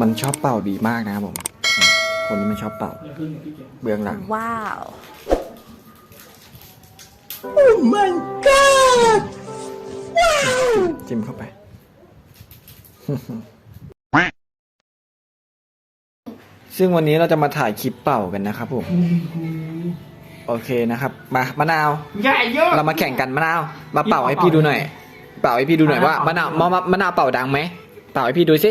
มันชอบเป่าดีมากนะครับผม คนนี้มันชอบเป่า เบื้องหลังว้าวจิ้มเข้าไป ซึ่งวันนี้เราจะมาถ่ายคลิปเป่ากันนะครับผม โอเคนะครับ มามะนาว ใหญ่เยอะเรามาแข่งกันมะนาว มาเป่าให้พี่ดูหน่อย เป่าให้พี่ดูหน่อยว่ามะนาวมะมะมะนาวเป่าดังไหม เป่าให้พี่ดูสิ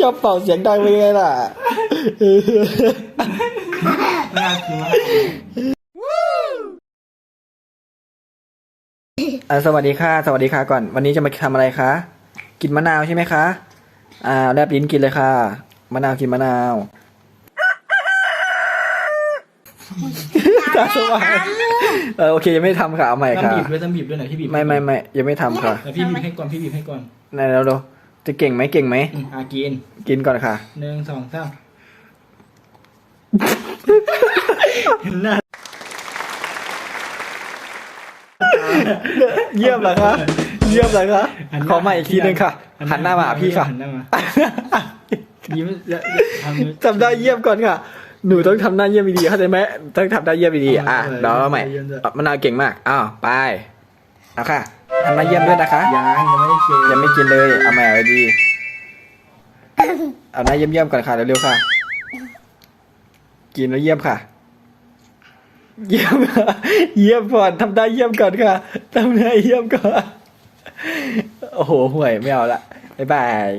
ชอบเป่าเสียงดังเป็นไงล่ะ น่ากินม สวัสดีค่ะ สวัสดีค่ะก่อน วันนี้จะมาทำอะไรคะ กินมะนาวใช่ไหมคะ อ่าแลบลิ้นกินเลยค่ะ มะนาวกินมะนาวตาสว่างเออโอเคยังไม่ทำค่ะเอาใหม่ต้องค่ะบีบด้วยต้องบีบด้วยหน่อยพี่บีบไม่ไม่ไม่ยังไม่ทำค่ะแต่พี่บีบให้ก่อนพี่บีบให้ก่อนไหนเราดูจะเก่งไหมเก่งไหมอืมอากิน กินก่อนค่ะหนึ่งสองสามเห็นหน้า เยี่ยมเหรอคะเยี่ยมเหรอคะขอใหม่อีกทีหนึงค่ะหันหน้ามาหาพี่ค่ะหันหน้ามายิ้มจะทำมือทำได้เยี่ยมก่อนค่ะหนูต้องทำหน้าเยี่ยมดีๆเข้าใจไหมต้องทำได้เยี่ยมดีๆอะเออเดี๋ยวเราใหม่เยี่ยมด้วยอะมะนาวเก่งมากอ้าวไปเอาค่ะทำหน้าเยี่ยมด้วยนะคะยังยังไม่ได้เชยังไม่กินเลยเอาใหม่เอาดีเอาหน้าเยี่ยมๆก่อนค่ะเร็วๆค่ะ กินแล้วเยี่ยมค่ะ เยี่ยมเยี่ยมก่อนทำได้เยี่ยมก่อนค่ะทำได้เยี่ยมก่อน โอ้โหห่วยไม่เอาละบ๊ายบาย